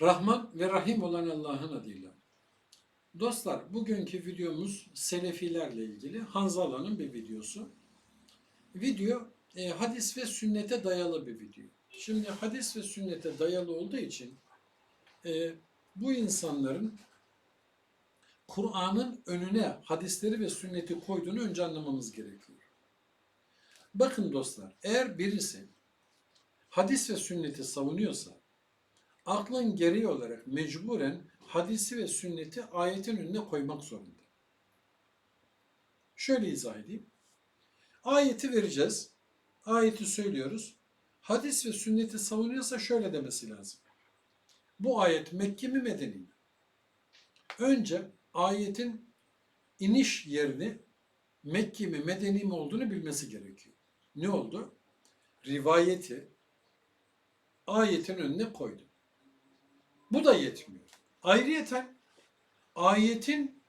Rahman ve Rahim olan Allah'ın adıyla. Dostlar, bugünkü videomuz Selefilerle ilgili Hanzala'nın bir videosu. Video e, hadis ve sünnete dayalı bir video. Şimdi hadis ve sünnete dayalı olduğu için e, bu insanların Kur'an'ın önüne hadisleri ve sünneti koyduğunu önce anlamamız gerekiyor. Bakın dostlar, eğer birisi hadis ve sünneti savunuyorsa aklın gereği olarak mecburen hadisi ve sünneti ayetin önüne koymak zorunda. Şöyle izah edeyim. Ayeti vereceğiz. Ayeti söylüyoruz. Hadis ve sünneti savunuyorsa şöyle demesi lazım. Bu ayet Mekke mi Medeni mi? Önce ayetin iniş yerini Mekke mi Medeni mi olduğunu bilmesi gerekiyor. Ne oldu? Rivayeti ayetin önüne koydu. Bu da yetmiyor. Ayrıyeten ayetin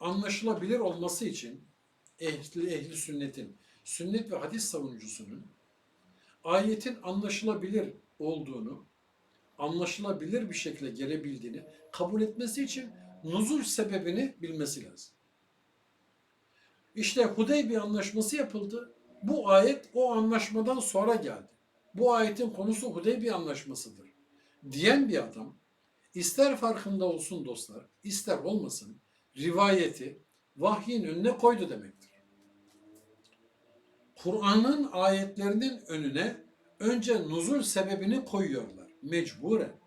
anlaşılabilir olması için ehli, ehli sünnetin, sünnet ve hadis savunucusunun ayetin anlaşılabilir olduğunu, anlaşılabilir bir şekilde gelebildiğini kabul etmesi için nuzul sebebini bilmesi lazım. İşte Hudeybiye anlaşması yapıldı. Bu ayet o anlaşmadan sonra geldi. Bu ayetin konusu Hudeybiye anlaşmasıdır. Diyen bir adam ister farkında olsun dostlar, ister olmasın rivayeti vahyin önüne koydu demektir. Kur'an'ın ayetlerinin önüne önce nuzul sebebini koyuyorlar mecburen.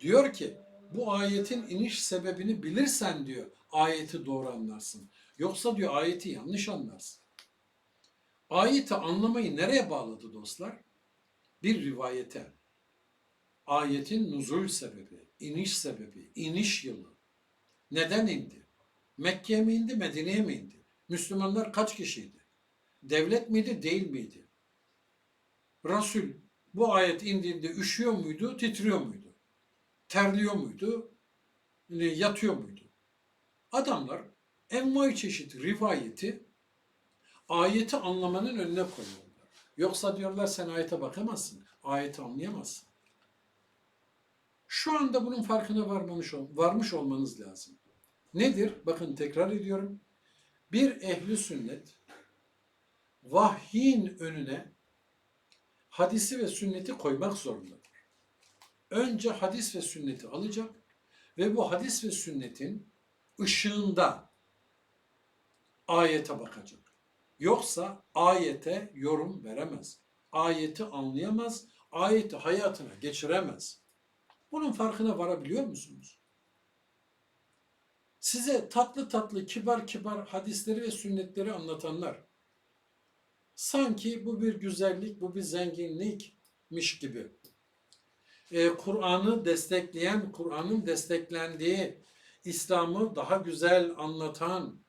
Diyor ki bu ayetin iniş sebebini bilirsen diyor ayeti doğru anlarsın. Yoksa diyor ayeti yanlış anlarsın. Ayeti anlamayı nereye bağladı dostlar? Bir rivayete. Ayetin nuzul sebebi, iniş sebebi, iniş yılı. Neden indi? Mekke'ye mi indi, Medine'ye mi indi? Müslümanlar kaç kişiydi? Devlet miydi, değil miydi? Resul bu ayet indiğinde üşüyor muydu, titriyor muydu? Terliyor muydu, yatıyor muydu? Adamlar envai çeşit rivayeti ayeti anlamanın önüne koyuyorlar. Yoksa diyorlar sen ayete bakamazsın, ayeti anlayamazsın. Şu anda bunun farkına varmamış, varmış olmanız lazım. Nedir? Bakın tekrar ediyorum. Bir ehli sünnet vahyin önüne hadisi ve sünneti koymak zorundadır. Önce hadis ve sünneti alacak ve bu hadis ve sünnetin ışığında ayete bakacak. Yoksa ayete yorum veremez. Ayeti anlayamaz, ayeti hayatına geçiremez. Bunun farkına varabiliyor musunuz? Size tatlı tatlı, kibar kibar hadisleri ve sünnetleri anlatanlar sanki bu bir güzellik, bu bir zenginlikmiş gibi. Ee, Kur'an'ı destekleyen, Kur'an'ın desteklendiği, İslam'ı daha güzel anlatan,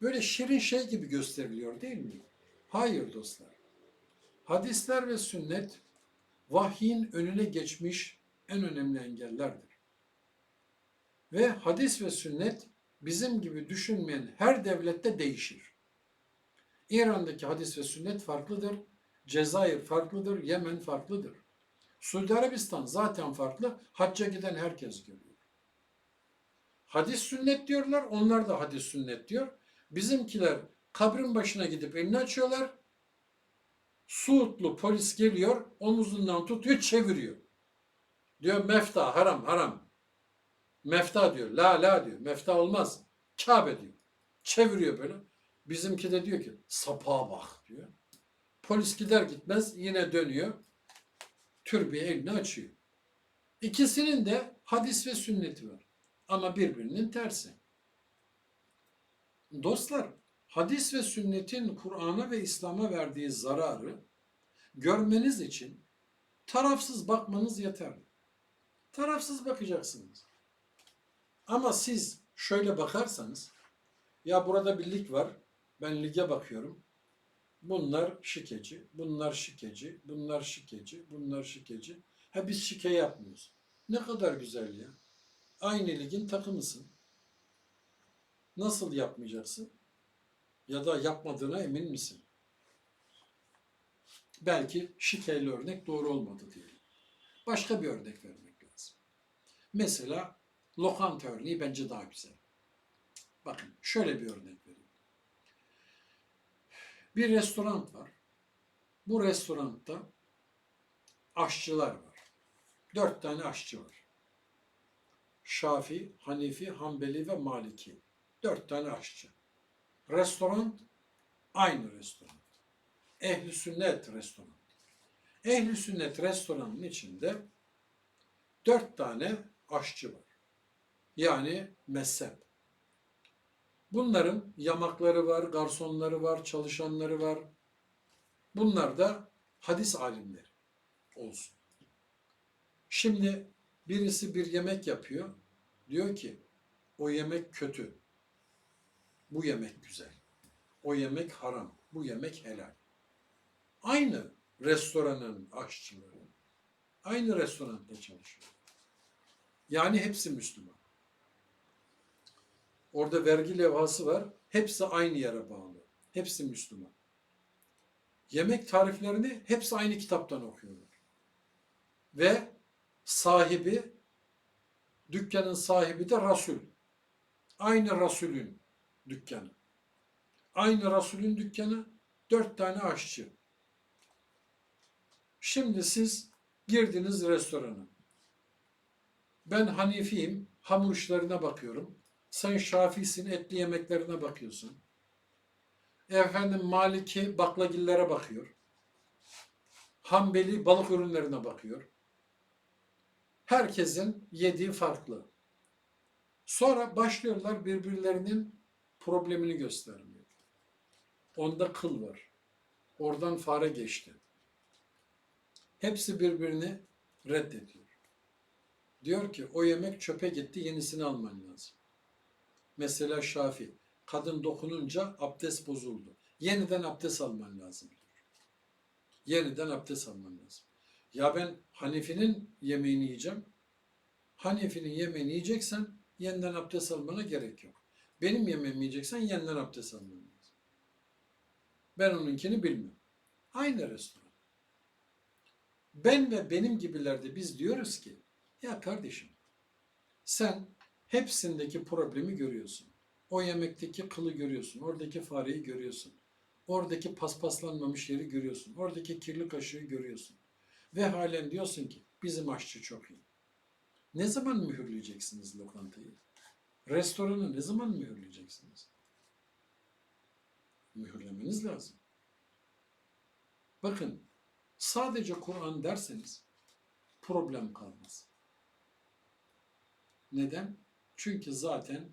böyle şirin şey gibi gösteriliyor değil mi? Hayır dostlar. Hadisler ve sünnet vahyin önüne geçmiş en önemli engellerdir. Ve hadis ve sünnet bizim gibi düşünmeyen her devlette değişir. İran'daki hadis ve sünnet farklıdır. Cezayir farklıdır, Yemen farklıdır. Suudi Arabistan zaten farklı. Hacca giden herkes görüyor. Hadis sünnet diyorlar, onlar da hadis sünnet diyor. Bizimkiler kabrin başına gidip elini açıyorlar. Suudlu polis geliyor, omuzundan tutuyor, çeviriyor. Diyor mefta, haram, haram. Mefta diyor, la la diyor. Mefta olmaz. Kabe diyor. Çeviriyor böyle. Bizimki de diyor ki sapa bak diyor. Polis gider gitmez yine dönüyor. Türbeye elini açıyor. İkisinin de hadis ve sünneti var. Ama birbirinin tersi. Dostlar, hadis ve sünnetin Kur'an'a ve İslam'a verdiği zararı görmeniz için tarafsız bakmanız yeterli. Tarafsız bakacaksınız. Ama siz şöyle bakarsanız, ya burada bir lig var, ben lige bakıyorum. Bunlar şikeci, bunlar şikeci, bunlar şikeci, bunlar şikeci. Ha biz şike yapmıyoruz. Ne kadar güzel ya. Aynı ligin takımısın. Nasıl yapmayacaksın? Ya da yapmadığına emin misin? Belki şikeyle örnek doğru olmadı diyelim. Başka bir örnek vermek lazım. Mesela lokanta örneği bence daha güzel. Bakın şöyle bir örnek vereyim. Bir restoran var. Bu restoranda aşçılar var. Dört tane aşçı var. Şafi, Hanefi, Hanbeli ve Maliki. Dört tane aşçı. Restoran aynı restoran. Ehli sünnet restoran. Ehli sünnet restoranın içinde dört tane aşçı var. Yani mezhep. Bunların yamakları var, garsonları var, çalışanları var. Bunlar da hadis alimleri olsun. Şimdi birisi bir yemek yapıyor. Diyor ki o yemek kötü. Bu yemek güzel. O yemek haram. Bu yemek helal. Aynı restoranın aşçıları. Aynı restoranda çalışıyor. Yani hepsi Müslüman. Orada vergi levhası var. Hepsi aynı yere bağlı. Hepsi Müslüman. Yemek tariflerini hepsi aynı kitaptan okuyorlar. Ve sahibi, dükkanın sahibi de Resul. Aynı Resulün dükkanı. Aynı Resulün dükkanı dört tane aşçı. Şimdi siz girdiniz restorana. Ben Hanifiyim, hamur işlerine bakıyorum. Sen Şafisin, etli yemeklerine bakıyorsun. Efendim Maliki baklagillere bakıyor. Hanbeli balık ürünlerine bakıyor. Herkesin yediği farklı. Sonra başlıyorlar birbirlerinin problemini göstermeye. Onda kıl var. Oradan fare geçti. Hepsi birbirini reddediyor. Diyor ki o yemek çöpe gitti yenisini alman lazım. Mesela Şafi. Kadın dokununca abdest bozuldu. Yeniden abdest alman lazım diyor. Yeniden abdest alman lazım. Ya ben Hanefi'nin yemeğini yiyeceğim. Hanefi'nin yemeğini yiyeceksen yeniden abdest almana gerek yok. Benim yemeğimi yiyeceksen yeniden abdest alman lazım. Ben onunkini bilmem. Aynı restoran. Ben ve benim gibilerde biz diyoruz ki ya kardeşim sen hepsindeki problemi görüyorsun. O yemekteki kılı görüyorsun. Oradaki fareyi görüyorsun. Oradaki paspaslanmamış yeri görüyorsun. Oradaki kirli kaşığı görüyorsun. Ve halen diyorsun ki bizim aşçı çok iyi. Ne zaman mühürleyeceksiniz lokantayı? Restoranı ne zaman mühürleyeceksiniz? Mühürlemeniz lazım. Bakın sadece Kur'an derseniz problem kalmaz. Neden? Çünkü zaten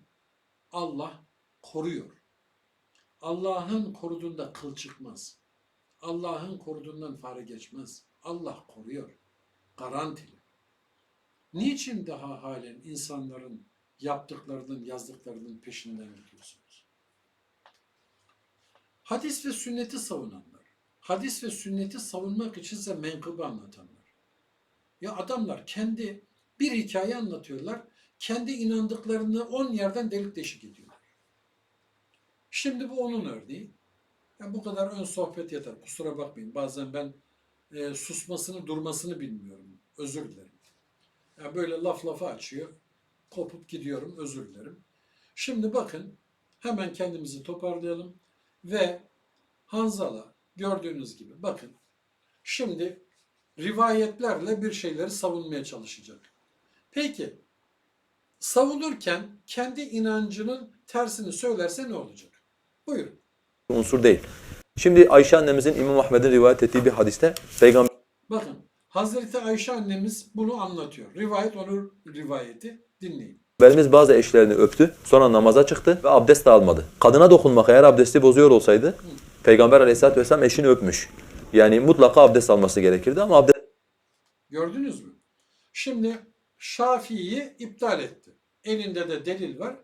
Allah koruyor. Allah'ın koruduğunda kıl çıkmaz. Allah'ın koruduğundan fare geçmez. Allah koruyor. Garantili. Niçin daha halen insanların yaptıklarının, yazdıklarının peşinden gidiyorsunuz? Hadis ve sünneti savunanlar, hadis ve sünneti savunmak için size menkıbe anlatanlar. Ya adamlar kendi bir hikaye anlatıyorlar, kendi inandıklarını on yerden delik deşik ediyorlar. Şimdi bu onun örneği. Ya bu kadar ön sohbet yeter. Kusura bakmayın. Bazen ben e, susmasını, durmasını bilmiyorum. Özür dilerim. Ya böyle laf lafa açıyor. Kopup gidiyorum. Özür dilerim. Şimdi bakın hemen kendimizi toparlayalım ve Hanzala gördüğünüz gibi bakın şimdi rivayetlerle bir şeyleri savunmaya çalışacak. Peki savunurken kendi inancının tersini söylerse ne olacak? Buyurun. unsur değil. Şimdi Ayşe annemizin İmam Ahmed'in rivayet ettiği bir hadiste Peygamber Bakın Hazreti Ayşe annemiz bunu anlatıyor. Rivayet onun rivayeti dinleyin. Peygamberimiz bazı eşlerini öptü, sonra namaza çıktı ve abdest de almadı. Kadına dokunmak eğer abdesti bozuyor olsaydı Peygamber aleyhissalatü vesselam eşini öpmüş. Yani mutlaka abdest alması gerekirdi ama abdest Gördünüz mü? Şimdi Şafii'yi iptal etti. Elinde de delil var.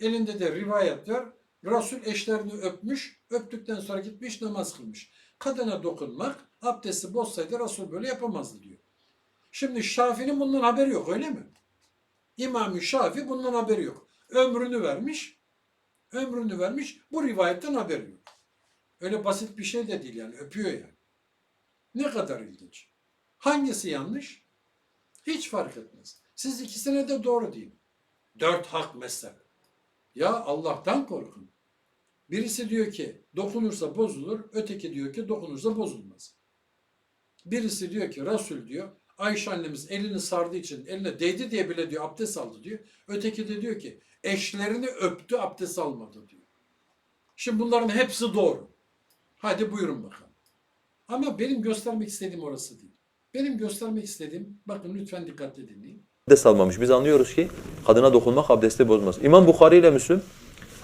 Elinde de rivayet var. Resul eşlerini öpmüş. Öptükten sonra gitmiş namaz kılmış. Kadına dokunmak abdesti bozsaydı Resul böyle yapamazdı diyor. Şimdi Şafii'nin bundan haberi yok öyle mi? İmam-ı Şafii bundan haberi yok. Ömrünü vermiş. Ömrünü vermiş. Bu rivayetten haberi yok. Öyle basit bir şey de değil yani. Öpüyor yani. Ne kadar ilginç. Hangisi yanlış? Hiç fark etmez. Siz ikisine de doğru deyin. Dört hak mezhep. Ya Allah'tan korkun. Birisi diyor ki dokunursa bozulur, öteki diyor ki dokunursa bozulmaz. Birisi diyor ki Resul diyor, Ayşe annemiz elini sardığı için eline değdi diye bile diyor abdest aldı diyor. Öteki de diyor ki eşlerini öptü abdest almadı diyor. Şimdi bunların hepsi doğru. Hadi buyurun bakalım. Ama benim göstermek istediğim orası değil. Benim göstermek istediğim, bakın lütfen dikkatle dinleyin. abdest almamış. Biz anlıyoruz ki kadına dokunmak abdesti bozmaz. İmam Bukhari ile Müslüm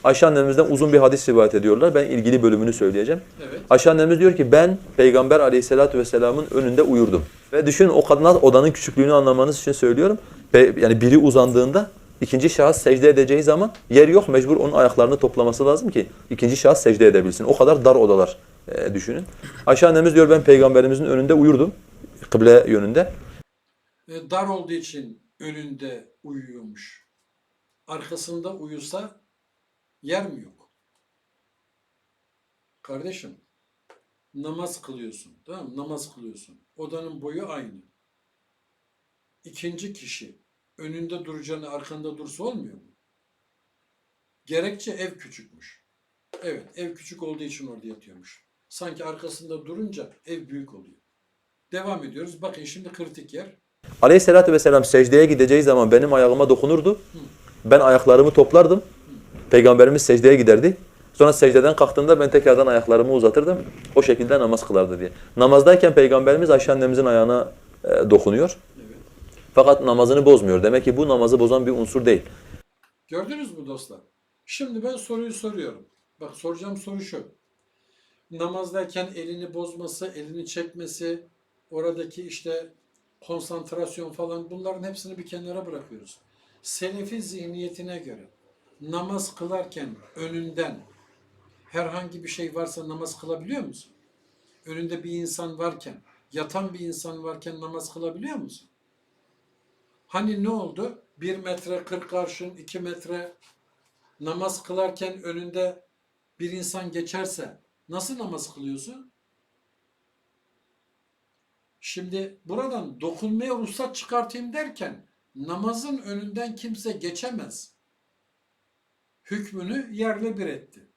Ayşe annemizden uzun bir hadis rivayet ediyorlar. Ben ilgili bölümünü söyleyeceğim. Evet. Ayşe annemiz diyor ki ben Peygamber aleyhissalatu vesselamın önünde uyurdum. Ve düşünün o kadına odanın küçüklüğünü anlamanız için söylüyorum. Yani biri uzandığında ikinci şahıs secde edeceği zaman yer yok mecbur onun ayaklarını toplaması lazım ki ikinci şahıs secde edebilsin. O kadar dar odalar e, düşünün. Ayşe annemiz diyor ben peygamberimizin önünde uyurdum. Kıble yönünde. Dar olduğu için önünde uyuyormuş. Arkasında uyusa yer mi yok? Kardeşim, namaz kılıyorsun, tamam mı? Namaz kılıyorsun. Odanın boyu aynı. İkinci kişi önünde duracağını arkanda dursa olmuyor mu? Gerekçe ev küçükmüş. Evet, ev küçük olduğu için orada yatıyormuş. Sanki arkasında durunca ev büyük oluyor. Devam ediyoruz. Bakın şimdi kritik yer. Aleyhissalatü vesselam secdeye gideceği zaman benim ayağıma dokunurdu. Ben ayaklarımı toplardım. Peygamberimiz secdeye giderdi. Sonra secdeden kalktığında ben tekrardan ayaklarımı uzatırdım. O şekilde namaz kılardı diye. Namazdayken Peygamberimiz Ayşe annemizin ayağına e, dokunuyor. Evet. Fakat namazını bozmuyor. Demek ki bu namazı bozan bir unsur değil. Gördünüz mü dostlar? Şimdi ben soruyu soruyorum. Bak soracağım soru şu. Namazdayken elini bozması, elini çekmesi, oradaki işte konsantrasyon falan bunların hepsini bir kenara bırakıyoruz. Selefi zihniyetine göre namaz kılarken önünden herhangi bir şey varsa namaz kılabiliyor musun? Önünde bir insan varken, yatan bir insan varken namaz kılabiliyor musun? Hani ne oldu? Bir metre kırk arşın, iki metre namaz kılarken önünde bir insan geçerse nasıl namaz kılıyorsun? Şimdi buradan dokunmaya ruhsat çıkartayım derken namazın önünden kimse geçemez. Hükmünü yerle bir etti.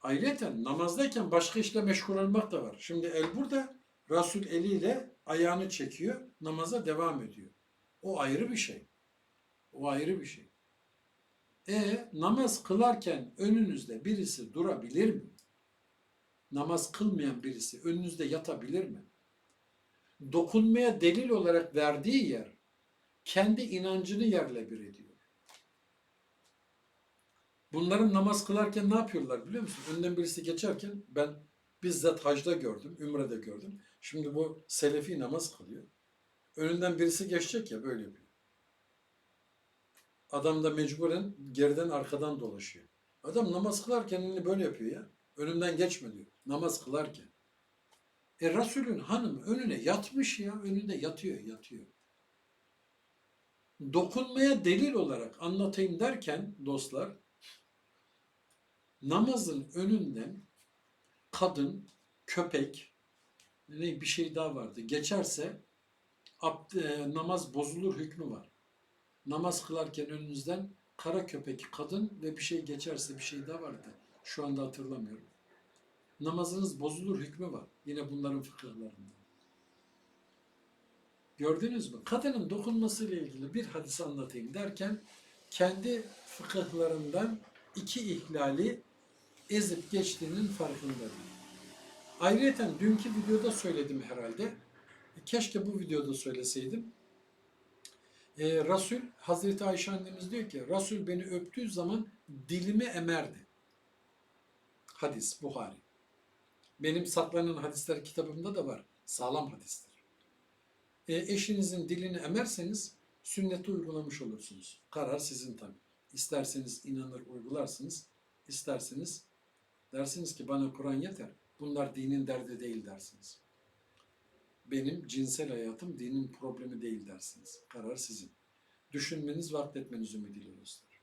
Ayrıca namazdayken başka işle meşgul olmak da var. Şimdi el burada, Resul eliyle ayağını çekiyor, namaza devam ediyor. O ayrı bir şey. O ayrı bir şey. E namaz kılarken önünüzde birisi durabilir mi? Namaz kılmayan birisi önünüzde yatabilir mi? Dokunmaya delil olarak verdiği yer kendi inancını yerle bir ediyor. Bunların namaz kılarken ne yapıyorlar biliyor musun? Önden birisi geçerken ben bizzat hacda gördüm, ümrede gördüm. Şimdi bu selefi namaz kılıyor. Önünden birisi geçecek ya böyle yapıyor. Adam da mecburen geriden arkadan dolaşıyor. Adam namaz kılarken böyle yapıyor ya. Önümden geçme diyor. Namaz kılarken. E Resulün hanım önüne yatmış ya. Önünde yatıyor, yatıyor. Dokunmaya delil olarak anlatayım derken dostlar namazın önünden kadın, köpek ne bir şey daha vardı. Geçerse abd- e, namaz bozulur hükmü var. Namaz kılarken önünüzden kara köpek kadın ve bir şey geçerse bir şey daha vardı. Şu anda hatırlamıyorum. Namazınız bozulur hükmü var. Yine bunların fıkıhlarında. Gördünüz mü? Kadının dokunmasıyla ilgili bir hadis anlatayım derken kendi fıkıhlarından iki ihlali ezip geçtiğinin farkındayım. Ayrıca dünkü videoda söyledim herhalde. Keşke bu videoda söyleseydim. Ee, Resul, Hazreti Ayşe annemiz diyor ki, Resul beni öptüğü zaman dilimi emerdi. Hadis, Buhari. Benim saklanan hadisler kitabımda da var. Sağlam hadisler. E, eşinizin dilini emerseniz sünneti uygulamış olursunuz. Karar sizin tabii. İsterseniz inanır uygularsınız. isterseniz dersiniz ki bana Kur'an yeter. Bunlar dinin derdi değil dersiniz. Benim cinsel hayatım dinin problemi değil dersiniz. Karar sizin. Düşünmeniz ve akletmeniz ümidiyle dostlar.